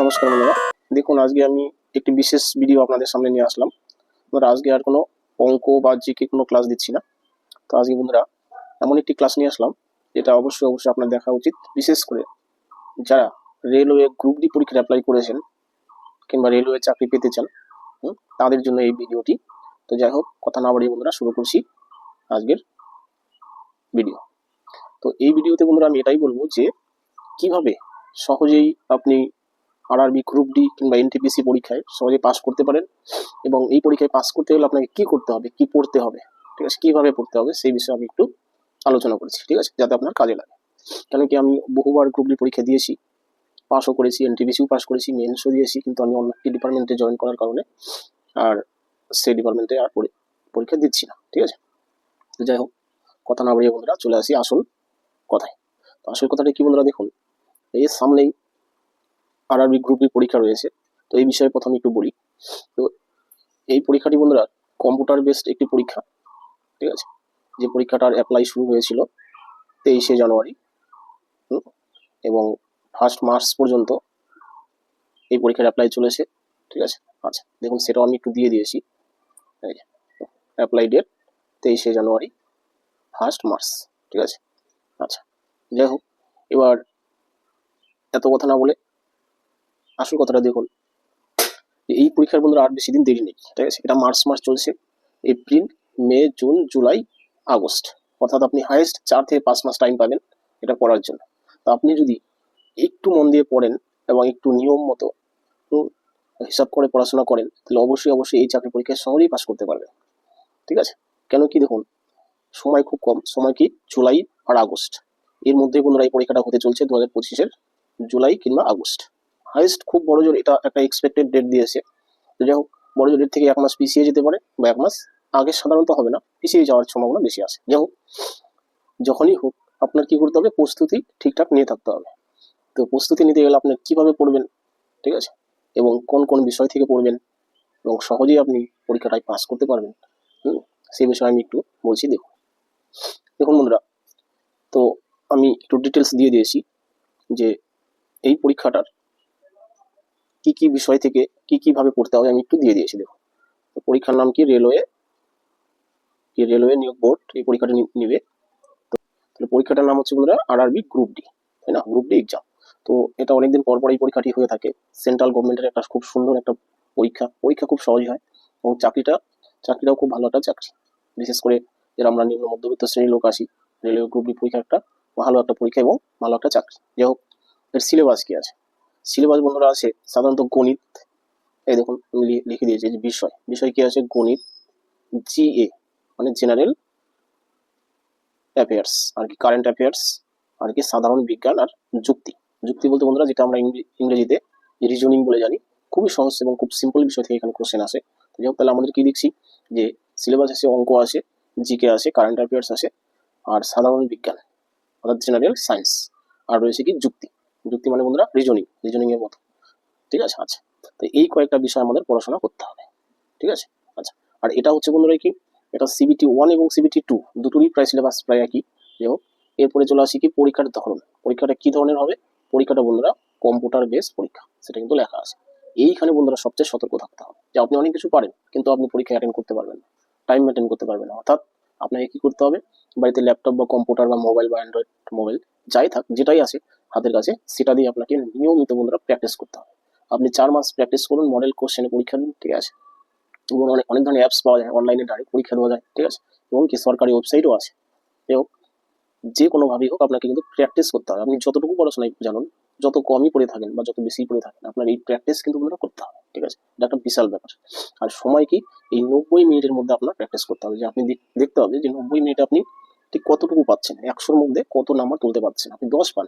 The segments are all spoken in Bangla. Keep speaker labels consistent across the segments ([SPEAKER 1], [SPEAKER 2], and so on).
[SPEAKER 1] নমস্কার বন্ধুরা। দেখুন, আজকে আমি একটি বিশেষ ভিডিও আপনাদের সামনে নিয়ে আসলাম। বন্ধুরা, আজকে আর কোনো অঙ্ক বা জিকে কোনো ক্লাস দিচ্ছি না। তো আজকে বন্ধুরা, এমন একটি ক্লাস নিয়ে আসলাম, যেটা অবশ্যই অবশ্যই আপনার দেখা উচিত। বিশেষ করে যারা রেলওয়ে গ্রুপ ডি পরীক্ষায় অ্যাপ্লাই করেছেন কিংবা রেলওয়ে চাকরি পেতে চান তাদের জন্য এই ভিডিওটি তো যাই হোক, কথা না বাড়িয়ে বন্ধুরা, শুরু করছি আজকের ভিডিও তো এই ভিডিওতে বন্ধুরা, আমি এটাই বলব যে, কীভাবে সহজেই আপনি আরআরবি গ্রুপ ডি কিংবা এনটিপিসি পরীক্ষায় সহজে পাস করতে পারেন এবং এই পরীক্ষায় পাস করতে হলে আপনাকে কি করতে হবে, কি পড়তে হবে, ঠিক আছে, কীভাবে পড়তে হবে সেই বিষয়ে আমি একটু আলোচনা করেছি, ঠিক আছে, যাতে আপনার কাজে লাগে। কেন কি আমি বহুবার গ্রুপ ডি পরীক্ষা দিয়েছি পাসও করেছি এনটিপিসিও পাস করেছি মেন্সও দিয়েছি, কিন্তু আমি অন্য একটি ডিপার্টমেন্টে জয়েন করার কারণে আর সেই ডিপার্টমেন্টে আর পরি- পরীক্ষা দিচ্ছি না, ঠিক আছে? তো যাই হোক, কথা না বাড়িয়ে বন্ধুরা চলে আসি আসল কথায়। তো আসল কথাটা কি বন্ধুরা দেখুন, এই সামনেই আরআরবি গ্রুপ বি পরীক্ষা রয়েছে। তো এই বিষয়ে প্রথমে একটু বলি। তো এই পরীক্ষাটি বন্ধুরা কম্পিউটার বেসড একটি পরীক্ষা, ঠিক আছে? যে পরীক্ষাটার অ্যাপ্লাই শুরু হয়েছিল তেইশে জানুয়ারি এবং ফার্স্ট মার্চ পর্যন্ত এই পরীক্ষার অ্যাপ্লাই চলেছে, ঠিক আছে? আচ্ছা দেখুন, সেটাও আমি একটু দিয়ে দিয়েছি। অ্যাপ্লাই ডেট তেইশে জানুয়ারি ফার্স্ট মার্চ ঠিক আছে? আচ্ছা যাই হোক, এবার এত কথা না বলে আসল কথাটা দেখুন। এই পরীক্ষার বন্ধুরা আর বেশি দিন দেরি নেই, ঠিক আছে? এটা মার্চ মাস চলছে, এপ্রিল, মে, জুন, জুলাই, আগস্ট। অর্থাৎ আপনি হাইয়েস্ট চার থেকে পাঁচ মাস টাইম পাবেন এটা পড়ার জন্য। তো আপনি যদি একটু মন দিয়ে পড়েন এবং একটু নিয়ম মতো হিসাব করে পড়াশোনা করেন, তাহলে অবশ্যই অবশ্যই এই চাকরি পরীক্ষায় সহজেই পাশ করতে পারবেন, ঠিক আছে? কেন কি দেখুন, সময় খুব কম, সময় কি? জুলাই আর আগস্ট। এর মধ্যে বন্ধুরা এই পরীক্ষাটা হতে চলছে দু হাজার পঁচিশের জুলাই কিংবা আগস্ট। হাইয়েস্ট খুব বড় জোর, এটা একটা এক্সপেক্টেড ডেট দিয়েছে। তো যাই হোক, বড় জোর থেকে এক মাস পিছিয়ে যেতে পারে বা এক মাস আগে সাধারণত হবে না, পিছিয়ে যাওয়ার সম্ভাবনা বেশি আছে। যাই হোক, যখনই হোক আপনার কি করতে হবে? প্রস্তুতি ঠিকঠাক নিয়ে থাকতে হবে। তো প্রস্তুতি নিতে গেলে আপনি কীভাবে পড়বেন? ঠিক আছে? এবং কোন কোন বিষয় থেকে পড়বেন? এবং সহজেই আপনি পরীক্ষাটায় পাস করতে পারবেন। হুম, সেই বিষয়ে আমি একটু বলছি, দেখুন। দেখুন বন্ধুরা, তো আমি একটু ডিটেলস দিয়ে দিয়েছি যে এই পরীক্ষাটার কি কি বিষয় থেকে কি কীভাবে পড়তে হবে আমি একটু দিয়ে দিয়েছি, দেখুন। তো পরীক্ষার নাম কি? রেলওয়ে। কি রেলওয়ে নিয়োগ বোর্ড, এই পরীক্ষাটা নিবে। তাহলে পরীক্ষাটার নাম হচ্ছে বন্ধুরা আরআরবি গ্রুপ ডি, তাই না? গ্রুপ ডি এক্সাম তো এটা অনেকদিন পর পর এই পরীক্ষাটি হয়ে থাকে। সেন্ট্রাল গভর্নমেন্টের একটা খুব সুন্দর একটা পরীক্ষা। পরীক্ষা খুব সহজ হয় এবং চাকরিটা চাকরিটাও খুব ভালো একটা চাকরি। বিশেষ করে যারা আমরা নিম্ন মধ্যবিত্ত শ্রেণির লোক আছি, রেলওয়ে গ্রুপ ডি পরীক্ষা একটা ভালো একটা পরীক্ষা এবং ভালো একটা চাকরি। যাই হোক, এর সিলেবাস কি আছে? সিলেবাস বন্ধুরা আছে, সাধারণত গণিত। এই দেখুন, আমি লিখে দিয়েছি যে বিষয়। বিষয় কি আছে? গণিত জিএ মানে জেনারেল অ্যাফেয়ার্স আর কি কারেন্ট অ্যাফেয়ার্স আর কি সাধারণ বিজ্ঞান আর যুক্তি। যুক্তি বলতে বন্ধুরা, যেটা আমরা ইংরে- ইংরেজিতে রিজনিং বলে জানি। খুবই সহজ এবং খুব সিম্পল বিষয় থেকে এখানে কোশ্চেন আসে। যাই হোক, তাহলে আমাদের কি দেখছি? যে সিলেবাস আছে, অঙ্ক আছে জিকে আছে কারেন্ট অ্যাফেয়ার্স আছে, আর সাধারণ বিজ্ঞান, অর্থাৎ জেনারেল সায়েন্স আর রয়েছে কি যুক্তি। যুক্তি মানে বন্ধুরা রিজনিং রিজনিং এর মতো। ঠিক আছে? আচ্ছা। তো এই কয়েকটা বিষয় আমাদের পড়াশোনা করতে হবে। ঠিক আছে? আচ্ছা। আর এটা হচ্ছে বন্ধুরা কি? এটা সিবিটি ওয়ান এবং সিবিটি টু দুটোরই প্রায় সিলেবাস প্রায় একই। যাই হোক এরপরে চলে আসি কি? পরীক্ষার ধরন। পরীক্ষাটা কি ধরনের হবে? পরীক্ষাটা বন্ধুরা কম্পিউটার বেস পরীক্ষা। সেটা কিন্তু লেখা আছে। এইখানে বন্ধুরা সবচেয়ে সতর্ক থাকতে হবে। যে আপনি অনেক কিছু পারেন, কিন্তু আপনি পরীক্ষা অ্যাটেন্ড করতে পারবেন টাইম মেনটেন করতে পারবেন অর্থাৎ আপনাকে কি করতে হবে? বাড়িতে ল্যাপটপ বা কম্পিউটার বা মোবাইল বা অ্যান্ড্রয়েড মোবাইল যাই থাক, যেটাই আছে, হাতের কাছে, সেটা দিয়ে আপনাকে নিয়মিত বন্ধুরা প্র্যাকটিস করতে হবে। আপনি চার মাস প্র্যাকটিস করুন মডেল কোশ্চেনে পরীক্ষা দিন, ঠিক আছে? এবং অনেক অনেক ধরনের অ্যাপস পাওয়া যায় অনলাইনে ডাইরেক্ট পরীক্ষা দেওয়া যায়, ঠিক আছে? এবং কি সরকারি ওয়েবসাইটও আছে। এবং যে কোনোভাবেই হোক, আপনাকে কিন্তু প্র্যাকটিস করতে হবে। আপনি যতটুকু পড়াশোনায় জানুন যত কমই পড়ে থাকেন বা যত বেশি পড়ে থাকেন, আপনার এই প্র্যাকটিস কিন্তু আপনারা করতে হবে, ঠিক আছে? এটা একটা বিশাল ব্যাপার। আর সময় কি? এই নব্বই মিনিটের মধ্যে আপনার প্র্যাকটিস করতে হবে। যে আপনি দেখতে হবে যে নব্বই মিনিটে আপনি ঠিক কতটুকু পাচ্ছেন, একশোর মধ্যে কত নাম্বার তুলতে পারছেন? আপনি দশ পান,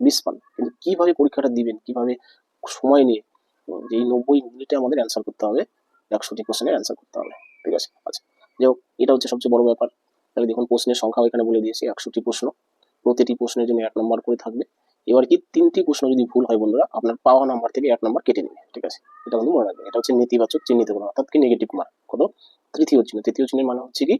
[SPEAKER 1] বিশ পান, কিন্তু কীভাবে পরীক্ষাটা দিবেন, কীভাবে সময় নিয়ে যে এই নব্বই মিনিটে আমাদের অ্যান্সার করতে হবে একশোটি কোশ্চেনের অ্যান্সার করতে হবে, ঠিক আছে? আচ্ছা হোক, এটা হচ্ছে সবচেয়ে বড় ব্যাপার। তাহলে দেখুন প্রশ্নের সংখ্যা এখানে বলে দিয়েছি, একশোটি প্রশ্ন, প্রতিটি প্রশ্নের জন্য এক নম্বর করে থাকবে। এবার কি তিনটি প্রশ্ন যদি ভুল হয় বন্ধুরা, আপনার পাওয়া নাম্বার থেকে এক নম্বর কেটে নেবে ঠিক আছে? এটা কিন্তু মনে রাখবেন। এটা হচ্ছে নেতিবাচক চিহ্নিত করা অর্থাৎ কি নেগেটিভ মার্ক কত? তৃতীয় চিহ্ন। তৃতীয় চিহ্নের মানে হচ্ছে কি,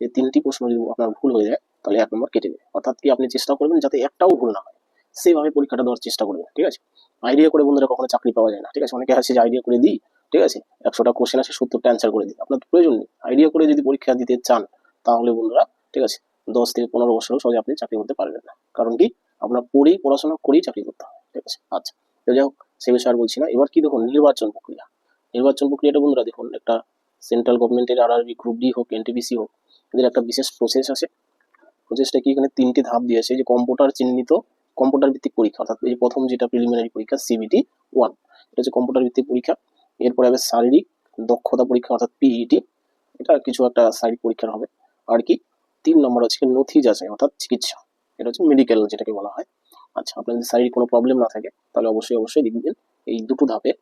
[SPEAKER 1] যে তিনটি প্রশ্ন যদি আপনার ভুল হয়ে যায়, তাহলে এক নম্বর কেটে নেবে অর্থাৎ কি আপনি চেষ্টা করবেন যাতে একটাও ভুল না হয়। সেইভাবে পরীক্ষাটা দেওয়ার চেষ্টা করবেন, ঠিক আছে? আইডিয়া করে বন্ধুরা কখনো চাকরি পাওয়া যায় না, ঠিক আছে? অনেকে আছে যে আইডিয়া করে দিই, ঠিক আছে? একশোটা কোশ্চেন আছে সত্তরটা অ্যান্সার করে দিই। আপনার প্রয়োজন নেই। আইডিয়া করে যদি পরীক্ষা দিতে চান, তাহলে বন্ধুরা, ঠিক আছে? দশ থেকে পনেরো বছরও সহজে আপনি চাকরি করতে পারবেন না। কারণ কি? আপনার পড়েই পড়াশোনা করেই চাকরি করতে হবে ঠিক আছে? আচ্ছা তো যাই হোক সে বিষয়ে আর বলছি না। এবার কি দেখুন, নির্বাচন প্রক্রিয়া। নির্বাচন প্রক্রিয়াটা বন্ধুরা দেখুন, একটা সেন্ট্রাল গভর্নমেন্টের আর আরবি গ্রুপ ডি হোক এনটিপিসি হোক, এদের একটা বিশেষ প্রসেস আছে। প্রসেসটা কি, এখানে তিনটি ধাপ দিয়েছে, যে কম্পিউটার চিহ্নিত কম্পিউটার ভিত্তিক পরীক্ষা। অর্থাৎ এই প্রথম যেটা প্রিলিমিনারি পরীক্ষা সিবিটি ওয়ান এটা হচ্ছে কম্পিউটার ভিত্তিক পরীক্ষা। এরপরে হবে শারীরিক দক্ষতা পরীক্ষা, অর্থাৎ পিইটি এটা কিছু একটা শারীরিক পরীক্ষার হবে। আর কি, তিন নম্বর হচ্ছে নথি যাচাই, অর্থাৎ চিকিৎসা। এটা হচ্ছে মেডিকেল যেটাকে বলা হয়। আচ্ছা আপনার যদি শারীরিক কোনো প্রবলেম না থাকে, তাহলে অবশ্যই অবশ্যই দেখবেন এই দুটো ধাপে,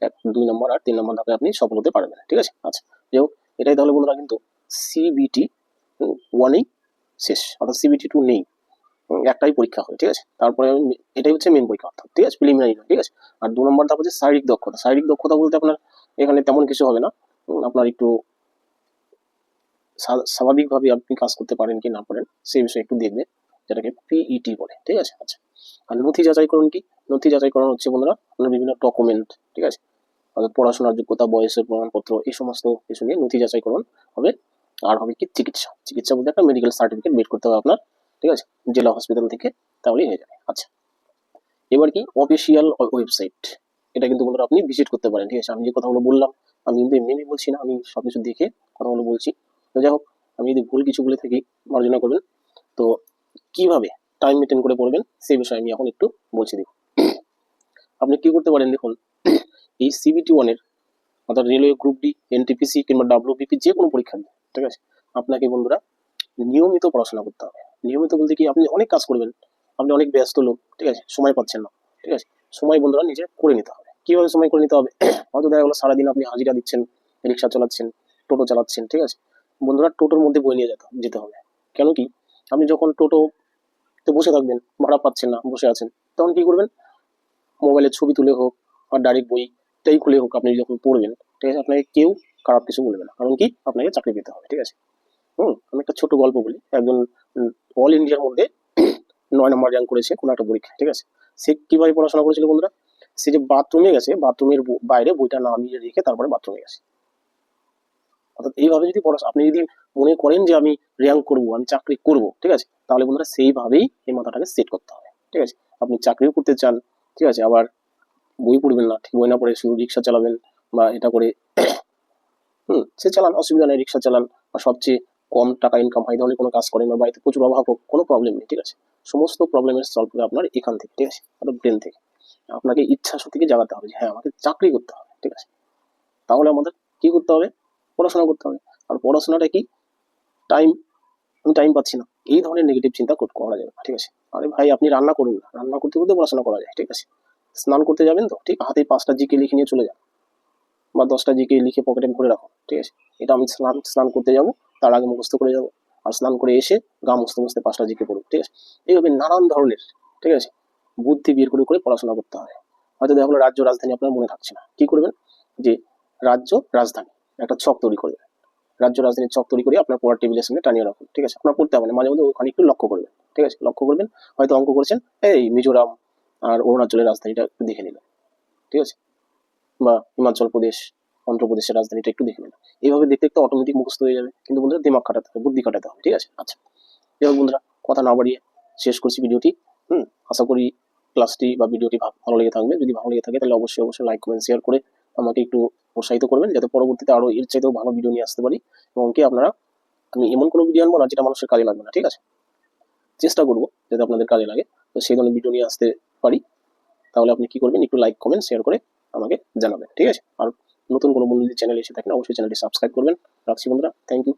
[SPEAKER 1] এক, দুই নম্বর আর তিন নম্বর ধাপে আপনি সফল হতে পারবেন, ঠিক আছে? আচ্ছা যাই হোক, এটাই তাহলে বন্ধুরা কিন্তু সিবিটি ওয়ানেই শেষ, অর্থাৎ সিবিটি টু নেই। একটাই পরীক্ষা হবে, ঠিক আছে? তারপরে এটাই হচ্ছে মেন পরীক্ষা, অর্থাৎ, ঠিক আছে? প্রিলিমিনারি ঠিক আছে? আর দু নম্বর ধাপ হচ্ছে শারীরিক দক্ষতা। শারীরিক দক্ষতা বলতে আপনার এখানে তেমন কিছু হবে না। আপনার একটু স্বা- স্বাভাবিকভাবে আপনি কাজ করতে পারেন কি না পারেন সেই বিষয়ে একটু দেখবে। যেটাকে পিইটি বলে, ঠিক আছে? আচ্ছা আর নথি যাচাইকরণ কি? নথি যাচাইকরণ হচ্ছে বন্ধুরা, আপনার বিভিন্ন ডকুমেন্ট ঠিক আছে? অর্থাৎ পড়াশোনার যোগ্যতা, বয়সের প্রমাণপত্র, এই সমস্ত কিছু নিয়ে নথি যাচাইকরণ হবে? আর হবে কি? চিকিৎসা। চিকিৎসা বলতে একটা মেডিকেল সার্টিফিকেট বের করতে হবে আপনার, ঠিক আছে? জেলা হসপিটাল থেকে তাহলেই হয়ে যাবে। আচ্ছা এবার কি? অফিসিয়াল ওয়েবসাইট এটা কিন্তু বন্ধুরা আপনি ভিজিট করতে পারেন, ঠিক আছে? আমি যে কথাগুলো বললাম, আমি কিন্তু এমনি বলছি না, আমি সব কিছু দেখে কথাগুলো বলছি। তো যাই হোক, আমি যদি ভুল কিছু বলে থাকি, মার্জনা করবেন। তো কীভাবে টাইম মেনটেন করে পড়বেন সেই বিষয়ে আমি এখন একটু বলছি দেখুন। আপনি কি করতে পারেন দেখুন, এই সিবিটি ওয়ানের অর্থাৎ রেলওয়ে গ্রুপ ডি এনটিপিসি কিংবা ডাব্লিউবিপি যে কোনো পরীক্ষা দিন ঠিক আছে? আপনাকে বন্ধুরা, নিয়মিত পড়াশোনা করতে হবে। নিয়মিত বলতে কি, আপনি অনেক কাজ করবেন, আপনি অনেক ব্যস্ত লোক, ঠিক আছে? সময় পাচ্ছেন না, ঠিক আছে? সময় বন্ধুরা নিজে করে নিতে হবে। কীভাবে সময় করে নিতে হবে? হয়তো দেখা গেলো সারাদিন আপনি হাজিরা দিচ্ছেন, রিক্সা চালাচ্ছেন, টোটো চালাচ্ছেন, ঠিক আছে? বন্ধুরা, টোটোর মধ্যে বই নিয়ে যেতে যেতে হবে। কেন কি, আপনি যখন টোটোতে বসে থাকবেন, ভাড়া পাচ্ছেন না, বসে আছেন। তখন কি করবেন? মোবাইলের ছবি তুলে হোক আর ডাইরেক্ট বইটাই খুলে হোক আপনি যখন পড়বেন, ঠিক আছে? আপনাকে কেউ খারাপ কিছু বলবে না। কারণ কি? আপনাকে চাকরি পেতে হবে, ঠিক আছে? হুম, আমি একটা ছোট গল্প বলি। একজন অল ইন্ডিয়ার মধ্যে নয় নম্বর র্যাঙ্ক করেছে কোনো একটা পরীক্ষা ঠিক আছে? সে কীভাবে পড়াশোনা করেছিল বন্ধুরা? সে যে বাথরুমে গেছে বাথরুমের বাইরে বইটা নামিয়ে রেখে তারপরে বাথরুমে গেছে। অর্থাৎ এইভাবে যদি পড়াশোনা আপনি যদি মনে করেন যে আমি র্যাঙ্ক করব, আমি চাকরি করব, ঠিক আছে? তাহলে বন্ধুরা সেইভাবেই এই মাথাটাকে সেট করতে হবে, ঠিক আছে? আপনি চাকরিও করতে চান, ঠিক আছে? আবার বই পড়বেন না, ঠিক বই না পড়ে শুধু রিক্সা চালাবেন বা এটা করে হুম, সে চালান, অসুবিধা নেই, রিক্সা চালান বা সবচেয়ে কম টাকা ইনকাম হয় ধরনের কোনো কাজ করেন বা বাড়িতে প্রচুর অভাব হোক, কোনো প্রবলেম নেই, ঠিক আছে? সমস্ত প্রবলেমের সলভ হবে আপনার এখান থেকে, ঠিক আছে? আপনার ব্রেন থেকে। আপনাকে ইচ্ছা শক্তিকে জাগাতে হবে যে হ্যাঁ আমাকে চাকরি করতে হবে, ঠিক আছে? তাহলে আমাদের কি করতে হবে? পড়াশোনা করতে হবে। আর পড়াশোনাটা কি? টাইম আমি টাইম পাচ্ছি না। এই ধরনের নেগেটিভ চিন্তা কর- যাবে ঠিক আছে? আরে ভাই, আপনি রান্না করুন না। রান্না করতে করতে পড়াশোনা করা যায়, ঠিক আছে? স্নান করতে যাবেন তো, ঠিক? হাতে পাঁচটা জিকে লিখে নিয়ে চলে যান। বা দশটা জিকে লিখে পকেটে ভরে রাখুন, ঠিক আছে? এটা আমি স্নান স্নান করতে যাব, তার আগে মুখস্থ করে যাব। আর স্নান করে এসে গা মুছতে মুছতে পাঁচটা জিকে পড়ুন, ঠিক আছে? এইভাবে নানান ধরনের, ঠিক আছে? বুদ্ধি বের করে করে পড়াশোনা করতে হবে হয়তো দেখা গেলো রাজ্য রাজধানী আপনার মনে থাকছে না। কি করবেন? যে রাজ্য রাজধানী। একটা ছক তৈরি করবেন রাজ্য রাজধানীর ছক তৈরি করে আপনার পড়ার টেবিলের সামনে টানিয়ে রাখুন, ঠিক আছে? আপনার পড়তে হবে না, মাঝে মধ্যে ওখানে একটু লক্ষ্য করবেন, ঠিক আছে? লক্ষ্য করবেন, হয়তো অঙ্ক করেছেন, এই মিজোরাম আর অরুণাচলের রাজধানীটা একটু দেখে নিলেন ঠিক আছে? বা হিমাচল প্রদেশ, অন্ধ্রপ্রদেশের রাজধানীটা একটু দেখে নিলাম এইভাবে দেখতে দেখতে অটোমেটিক মুখস্থ হয়ে যাবে, কিন্তু বন্ধুরা দিমাগ খাটাতে হবে, বুদ্ধি খাটাতে হবে, ঠিক আছে? আচ্ছা হোক বন্ধুরা, কথা না বাড়িয়ে শেষ করছি ভিডিওটি, হুম? আশা করি ক্লাসটি বা ভিডিওটি ভালো লেগে থাকবে, যদি ভালো লেগে থাকে তাহলে অবশ্যই অবশ্যই লাইক কমেন্ট শেয়ার করে আমাকে একটু উৎসাহিত করবেন যাতে পরবর্তীতে আরও এর চাইতেও ভালো ভিডিও নিয়ে আসতে পারি এবং কি আপনারা, আমি এমন কোনো ভিডিও আনব না যেটা মানুষের কাজে লাগবে না, ঠিক আছে? চেষ্টা করব যাতে আপনাদের কাজে লাগে। তো সেই ধরনের ভিডিও নিয়ে আসতে পারি। তাহলে আপনি কি করবেন, একটু লাইক কমেন্ট শেয়ার করে আমাকে জানাবেন, ঠিক আছে? আর নতুন কোনো বন্ধু যদি চ্যানেল এসে থাকেন অবশ্যই চ্যানেলটি সাবস্ক্রাইব করবেন। রাখছি বন্ধুরা থ্যাংক ইউ